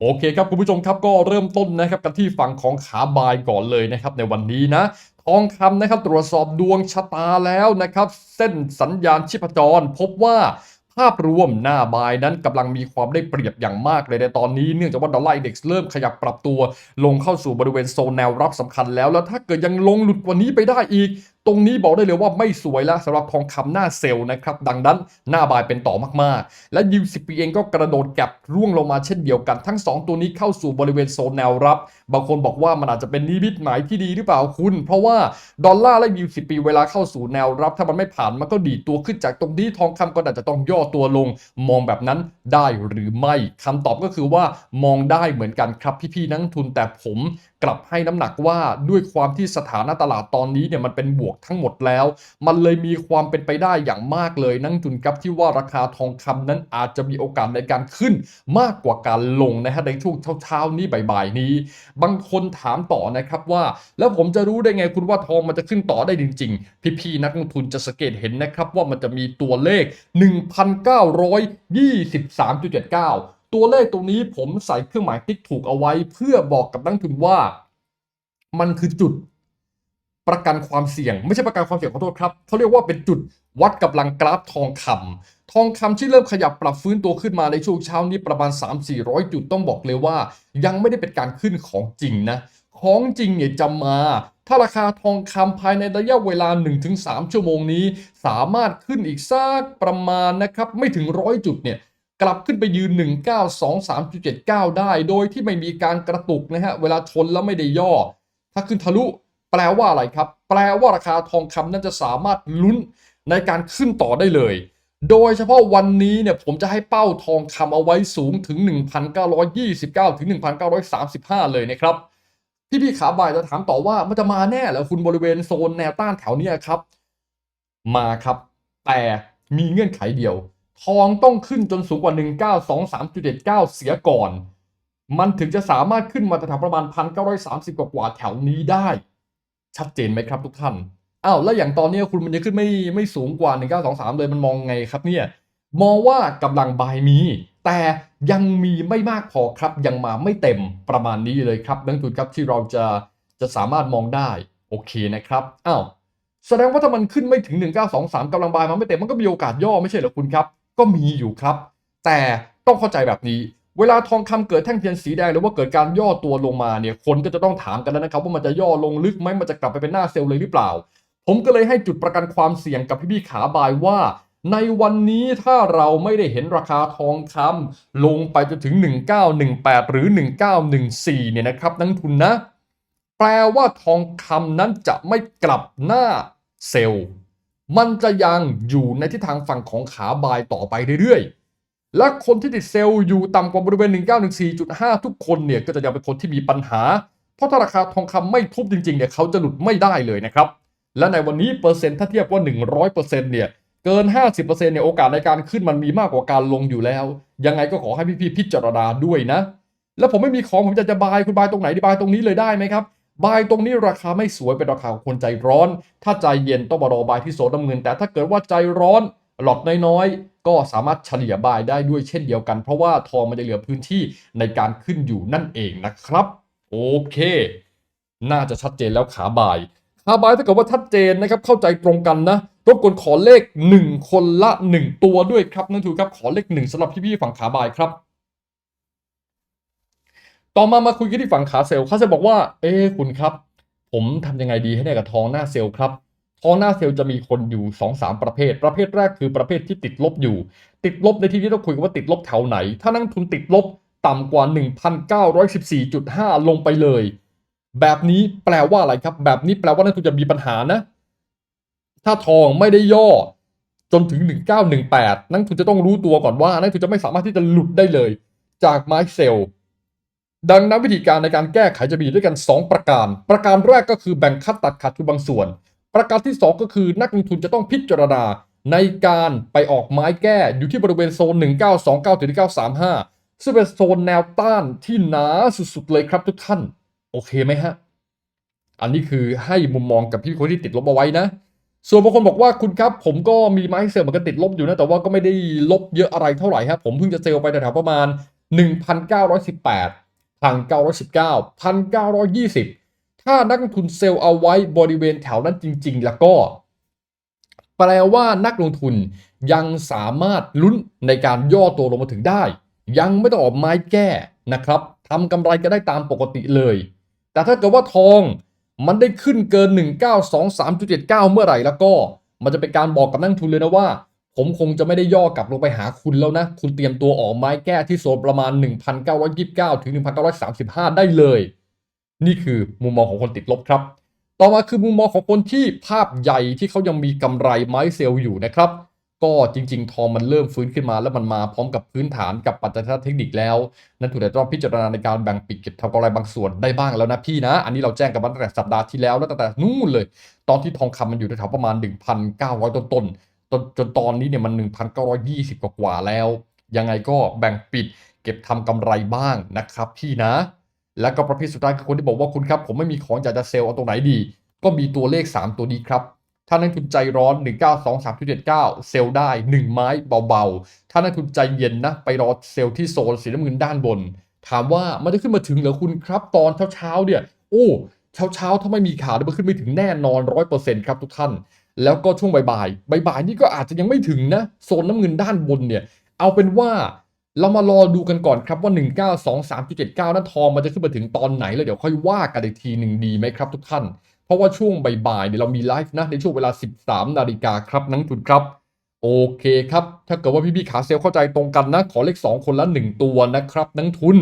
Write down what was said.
โอเคครับคุณผู้ชมครับก็เริ่มต้นนะครับกันที่ฝั่งของขาบายก่อนเลยนะครับในวันนี้นะทองคำนะครับตรวจสอบดวงชะตาแล้วนะครับ เส้นสัญญาณชีพจร พบว่าภาพรวมหน้าบายนั้นกำลังมีความได้เปรียบอย่างมากเลยในตอนนี้เนื่องจากว่าดอลลาร์อินเด็กซ์เริ่มขยับปรับตัว ลงเข้าสู่บริเวณโซนแนวรับสำคัญแล้ว แล้วถ้าเกิดยังลงหลุดกว่านี้ไปได้อีก ตรงนี้บอกได้เลยว่าไม่สวยแล้วสำหรับทองคำหน้าเซลล์นะครับ ดังนั้นหน้าบายเป็นต่อมากๆ และยิวสิปีเองก็กระโดดแก็บร่วงลงมาเช่นเดียวกัน ทั้ง 2 ตัวนี้เข้าสู่บริเวณโซนแนวรับ บางคนบอกว่ามันอาจจะเป็นนิมิตหมายที่ดีหรือเปล่าคุณ เพราะว่าดอลลาร์และยิวสิปีเวลาเข้าสู่แนวรับ ถ้ามันไม่ผ่านมันก็ดีตัวขึ้นจากตรงนี้ทองคำก็อาจจะต้องย่อตัวลง มองแบบนั้นได้หรือไม่คำตอบก็คือว่ามองได้เหมือนกันครับพี่ๆนักทุนแต่ผม กลับให้น้ำหนักว่าด้วยความที่สถานะตลาดตอนนี้เนี่ยมันเป็นบวกทั้งหมดแล้ว มันเลยมีความเป็นไปได้อย่างมากเลยนักลงทุนครับที่ว่าราคาทองคำนั้นอาจจะมีโอกาสในการขึ้นมากกว่าการลงนะฮะในช่วงเช้าๆนี้บ่ายๆนี้ บางคนถามต่อนะครับว่า แล้วผมจะรู้ได้ไงคุณว่าทองมันจะขึ้นต่อได้จริง ๆ พี่ๆนักลงทุนจะสังเกตเห็นนะครับว่ามันจะมีตัวเลข 1,923.79 ตัวเลขตรงนี้ผมใส่เครื่องหมายติ๊กถูกเอาไว้ เพื่อบอกกับนักทุนว่า มันคือจุดประกันความเสี่ยง ไม่ใช่ประกันความเสี่ยงขอโทษครับเขาเรียกว่าเป็นจุดวัดกำลังกราฟทองคำทองคำที่เริ่มขยับปรับฟื้นตัวขึ้นมาในช่วงเช้านี้ประมาณ 3-400 จุดต้องบอกเลยว่า ยังไม่ได้เป็นการขึ้นของจริงนะของจริงเนี่ยจะมา ถ้าราคาทองคำภายในระยะเวลา 1-3 ชั่วโมงนี้ สามารถขึ้นอีกสักประมาณนะครับ ไม่ถึงร้อยจุดเนี่ย กลับขึ้นไปยืน 1923.79 ได้ โดยที่ไม่มีการกระตุกนะฮะ เวลาชนแล้วไม่ได้ย่อ ถ้าขึ้นทะลุแปลว่าอะไรครับ แปลว่าราคาทองคำนั้นจะสามารถลุ้นในการขึ้นต่อได้เลย โดยเฉพาะวันนี้เนี่ยผมจะให้เป้าทองคำเอาไว้สูงถึง 1,929 ถึง 1,935 เลยนะครับพี่ๆขาบ่ายจะถามต่อว่ามันจะมาแน่เหรอคุณบริเวณโซนแนวต้านแถวเนี้ยครับ มาครับ แต่มีเงื่อนไขเดียว ทองต้องขึ้นจนสูงกว่า 1923.79 เสียก่อน มันถึงจะสามารถขึ้นมาแถวประมาณ 1,930กว่ากว่าแถวนี้ได้ ชัดเจนไหมครับทุกท่านอ้าวแล้วอย่างตอนนี้คุณมันจะขึ้นไม่ไม่สูงกว่า 1923 เลยมันมองไงครับเนี่ยมองว่ากำลังบายมี แต่ยังมีไม่มากพอครับยังมาไม่เต็มประมาณนี้เลยครับนักลงทุนครับที่เราจะจะสามารถมองได้โอเคนะครับอ้าวแสดงว่าถ้ามันขึ้นไม่ถึง 1923กำลังบายมันไม่เต็มมันก็มีโอกาสย่อไม่ใช่เหรอคุณครับ ก็มีอยู่ครับ แต่ต้องเข้าใจแบบนี้ เวลาทองคำเกิดแท่งเทียนสีแดงหรือว่าเกิดการย่อตัวลงมาเนี่ยคนก็จะต้องถามกันแล้วนะครับ ว่ามันจะย่อลงลึกไหมมันจะกลับไปเป็นหน้าเซลล์เลยหรือเปล่า ผมก็เลยให้จุดประกันความเสี่ยงกับพี่ๆขาบายว่าในวันนี้ถ้าเราไม่ได้เห็นราคาทองคำลงไปจนถึง 1918 หรือ 1914 เนี่ยนะครับนักทุนนะ แปลว่าทองคำนั้นจะไม่กลับหน้าเซลล์ มันจะยังอยู่ในทิศทางฝั่งของขาบายต่อไปเรื่อยๆ และคนที่ติดเซลล์อยู่ต่ำกว่าบริเวณ 1914.5 ทุกคนเนี่ยก็จะยังเป็นคนที่มีปัญหา เพราะถ้าราคาทองคำไม่ทุบจริงๆเนี่ยเขาจะหลุดไม่ได้เลยนะครับ และในวันนี้เปอร์เซ็นต์ถ้าเทียบว่า 100%เนี่ยเกิน 50%เนี่ยโอกาสในการขึ้นมันมีมากกว่าการลงอยู่แล้ว ยังไงก็ขอให้พี่ๆพิจารณาด้วยนะ แล้วผมไม่มีของผมจะจะบายคุณบายตรงไหนดีบายตรงนี้เลยได้ไหมครับ บายตรงนี้ราคาไม่สวยเป็นราคาของคนใจร้อน ถ้าใจเย็นต้องมารอบายที่โซนน้ำเงิน แต่ถ้าเกิดว่าใจร้อนหลอดน้อยๆ ก็สามารถเฉลี่ยบายได้ด้วยเช่นเดียวกัน เพราะว่าทองมันจะเหลือพื้นที่ในการขึ้นอยู่นั่นเองนะครับ โอเค น่าจะชัดเจนแล้วขาบาย ขาบายถ้าเกิดว่าชัดเจนนะครับเข้าใจตรงกันนะรบกวนขอเลข 1 คนละ 1 ตัวด้วยครับนั่นคือครับขอเลข1สำหรับพี่ๆฝั่งขาบายครับ ต่อมามาคุยกันที่ฝั่งขาเซลล์ขาเซลล์บอกว่า เอ๊ะคุณครับ ผมทำยังไงดีให้ได้กับทองหน้าเซลล์ครับทองหน้าเซลล์จะมีคนอยู่ 2-3 ประเภท ประเภทแรกคือประเภทที่ติดลบอยู่ ติดลบในที่นี้ต้องคุยกันว่าติดลบแถวไหน ถ้านักทุนติดลบต่ำกว่า 1,914.5 ลงไปเลย แบบนี้แปลว่าอะไรครับ แบบนี้แปลว่านักทุนจะมีปัญหานะ ถ้าทองไม่ได้ย่อจนถึง 1918 นักลงทุนจะต้องรู้ตัวก่อนว่านักทุนจะไม่สามารถที่จะหลุดได้เลย จากไม้เซลล์ ดังนั้นวิธีการในการแก้ไขจะมีด้วยกัน 2 ประการ ประการแรกก็คือแบ่งคัดตัดขาดทุนบางส่วน ประการที่ 2 ก็คือนักลงทุนจะต้องพิจารณาในการไปออกไม้แก้อยู่ที่บริเวณโซน 1929ถึง1935 ซึ่งเป็นโซนแนวต้านที่หนาสุดๆเลยครับทุกท่าน โอเคไหมฮะ อันนี้คือให้มุมมองกับพี่คนที่ติดลบเอาไว้นะ ส่วนบางคนบอกว่าคุณครับ ผมก็มีไม้เซลล์มือนกันติดลบอยู่นะ แต่ว่าก็ไม่ได้ลบเยอะอะไรเท่าไหร่ครับผมเพิ่งจะเซลล์ไปแถวๆประมาณ 1,918 1,919 1,920 ถ้านักลงทุนเซลล์เอาไว้บริเวณแถวนั้นจริง ๆ แล้วก็ แปลว่านักลงทุนยังสามารถลุ้นในการย่อตัวลงมาถึงได้ ยังไม่ต้องออกไม้แก้นะครับทำกำไรก็ได้ตามปกติเลย แต่ถ้าเกิดว่าทองมันได้ขึ้นเกิน 1923.79 เมื่อไหร่แล้วก็ มันจะเป็นการบอกกับนักลงทุนเลยนะว่า ผมคงจะไม่ได้ย่อกลับลงไปหาคุณแล้วนะ คุณเตรียมตัวออกไม้แก้ที่โซนประมาณ 1,929 ถึง 1,935 ได้เลย นี่คือมุมมองของคนติดลบครับ ต่อมาคือมุมมองของคนที่ภาพใหญ่ที่เขายังมีกำไรไม้เซลล์อยู่นะครับ ก็จริง ๆ ทองมันเริ่มฟื้นขึ้นมา แล้วมันมาพร้อมกับพื้นฐานกับปัจจัยเทคนิคแล้ว นั่นถูกแต่ต้องพิจารณาในการแบ่งปิดเก็บทำกำไรบางส่วนได้บ้างแล้วนะพี่นะ อันนี้เราแจ้งกันมาตั้งแต่สัปดาห์ที่แล้วแล้วตั้งแต่นู่นเลย ตอนที่ทองคำมันอยู่แถวประมาณ 1,900 ต้นๆ จนจนตอนนี้เนี่ยมัน 1,920กว่าแล้ว ยังไงก็แบ่งปิดเก็บทำกำไรบ้างนะครับพี่นะ แล้วก็ประเภทสุดท้ายคือคนที่บอกว่าคุณครับ ผมไม่มีของอยากจะเซลล์เอาตรงไหนดี ก็มีตัวเลข 3 ตัวนี้ครับถ้านักทุนใจร้อน 1923.79เซลล์ได้ 1 ไม้เบาๆ ถ้านักทุนใจเย็นนะ ไปรอเซลล์ที่โซนสีน้ำเงินด้านบน ถามว่ามันจะขึ้นมาถึงเหรอคุณครับ ตอนเช้าๆเนี่ย โอ้ เช้าๆ ถ้าไม่มีข่าวมันขึ้นไม่ถึงแน่นอน 100%ครับทุกท่าน แล้วก็ช่วงบ่ายๆบ่ายๆนี่ก็อาจจะยังไม่ถึงนะโซนน้ำเงินด้านบนเนี่ย เอาเป็นว่าเรามารอดูกันก่อนครับว่า 1923.79 นั้นทองมันจะขึ้นมาถึงตอนไหน แล้วเดี๋ยวค่อยว่ากันอีกทีหนึ่งดีไหมครับทุกท่าน เพราะว่าช่วงบ่ายๆเนี่ยเรามีไลฟ์นะในช่วงเวลา 13 นาฬิกาครับนักลงทุนครับ โอเคครับ ถ้าเกิดว่าพี่ๆขาเซลเข้าใจตรงกันนะ ขอเลข 2 คนละ 1 ตัวนะครับนักลงทุน